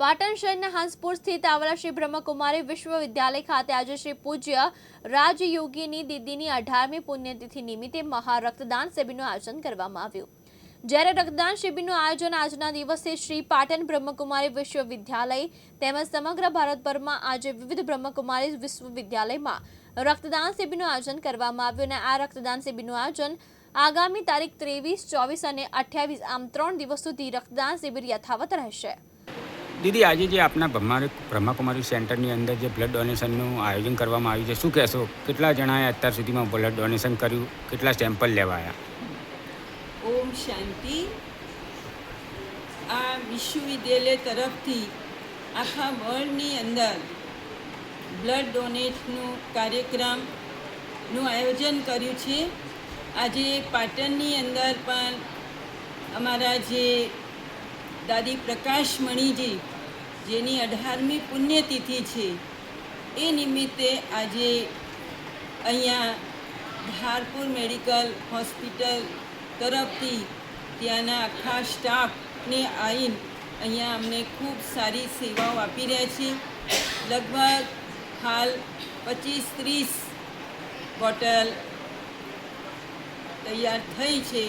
પાટણ શહેરના હંસપુર સ્થિત આવેલા શ્રી બ્રહ્મકુમારી વિશ્વવિદ્યાલય ખાતે આજે શ્રી પૂજ્ય રાજયોગીની દીદીની અઢારમી પુણ્યતિથિ નિમિત્તે મહા રક્તદાન શિબિરનું આયોજન કરવામાં આવ્યું. જ્યારે રક્તદાન શિબિરનું આયોજન આજના દિવસે શ્રી પાટણ બ્રહ્મકુમારી વિશ્વવિદ્યાલય તેમજ સમગ્ર ભારતભરમાં આજે વિવિધ બ્રહ્મકુમારી વિશ્વવિદ્યાલયમાં રક્તદાન શિબિરનું આયોજન કરવામાં આવ્યું અને આ રક્તદાન શિબિરનું આયોજન આગામી તારીખ ત્રેવીસ, ચોવીસ અને અઠ્યાવીસ આમ ત્રણ દિવસ સુધી રક્તદાન શિબિર યથાવત રહેશે. દીદી, આજે જે આપના બ્રહ્મા બ્રહ્માકુમારી સેન્ટરની અંદર જે બ્લડ ડોનેશનનું આયોજન કરવામાં આવ્યું છે, શું કહેશો? કેટલા જણાએ અત્યાર સુધીમાં બ્લડ ડોનેશન કર્યું? કેટલા સેમ્પલ લેવાયા? ઓમ શાંતિ. આ વિશ્વવિદ્યાલય તરફથી આખા વર્લ્ડની અંદર બ્લડ ડોનેટનું કાર્યક્રમનું આયોજન કર્યું છે. આજે પાટણની અંદર પણ અમારા જે દાદી પ્રકાશમણીજી જેની અઢારમી પુણ્યતિથિ છે. એ નિમિત્તે આજે અહીંયા ધારપુર મેડિકલ હોસ્પિટલ તરફથી ત્યાંના આખા સ્ટાફને આવીને અહીંયા અમને ખૂબ સારી સેવાઓ આપી રહ્યા છે લગભગ હાલ પચીસ ત્રીસ બોટલ તૈયાર થઈ છે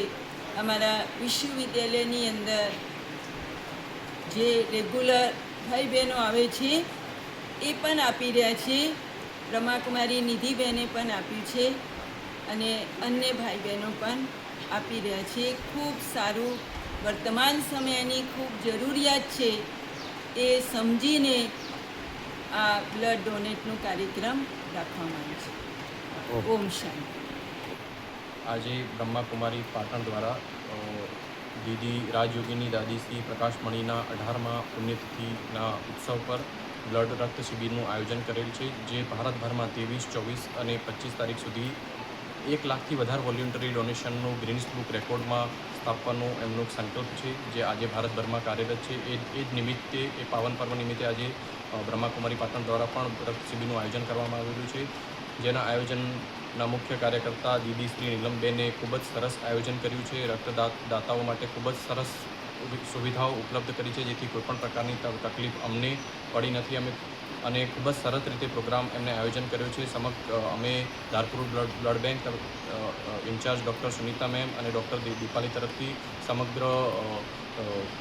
અમારા વિશ્વવિદ્યાલયની અંદર. જે રેગ્યુલર ભાઈ બહેનો આવે છે એ પણ આપી રહ્યા છે. બ્રહ્માકુમારી નિધિબહેને પણ આપ્યું છે અને અન્ય ભાઈ બહેનો પણ આપી રહ્યા છે. ખૂબ સારું વર્તમાન સમયની ખૂબ જરૂરિયાત છે એ સમજીને આ બ્લડ ડોનેટનો કાર્યક્રમ રાખવામાં આવ્યો છે. ઓમ શાંતિ. આજે બ્રહ્માકુમારી પાટણ દ્વારા દીદી રાજયોગીની દાદી શ્રી પ્રકાશમણીના અઢારમા પુણ્યતિથિના ઉત્સવ પર બ્લડ રક્ત શિબિરનું આયોજન કરેલ છે, જે ભારતભરમાં ત્રેવીસ, ચોવીસ અને પચીસ તારીખ સુધી એક લાખથી વધારે વોલ્યુન્ટરી ડોનેશનનું ગ્રીન્સ બુક રેકોર્ડમાં સ્થાપવાનો એમનો સંકલ્પ છે, જે આજે ભારતભરમાં કાર્યરત છે. એ એ જ નિમિત્તે, એ પાવન પર્વ નિમિત્તે આજે બ્રહ્માકુમારી પાટણ દ્વારા પણ રક્ત શિબિરનું આયોજન કરવામાં આવેલું છે. જેના આયોજનના મુખ્ય કાર્યકર્તા દીદી શ્રી નીલમબેને ખૂબ જ સરસ આયોજન કર્યું છે. રક્તદાત દાતાઓ માટે ખૂબ જ સરસ સુવિધાઓ ઉપલબ્ધ કરી છે જેથી કોઈપણ પ્રકારની તકલીફ અમને પડી નથી. અમે અને ખૂબ જ સરસ રીતે પ્રોગ્રામ એમને આયોજન કર્યો છે. સમગ્ર અમે Dharpur blood blood bank incharge doctor Sunita ma'am અને ડૉક્ટર દીપાલી તરફથી સમગ્ર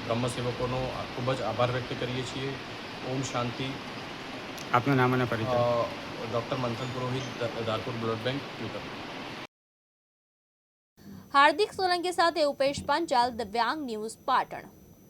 બ્રહ્મસેવકોનો ખૂબ જ આભાર વ્યક્ત કરીએ છીએ. ઓમ શાંતિ. આપનું નામ અને પરિચય. Doctor Manthan Purohit Dharpur blood bank, Twitter. Hardik Solanki સાથે ઉપેશ પંચાલ, દિવ્યાંગ ન્યૂઝ પાટણ.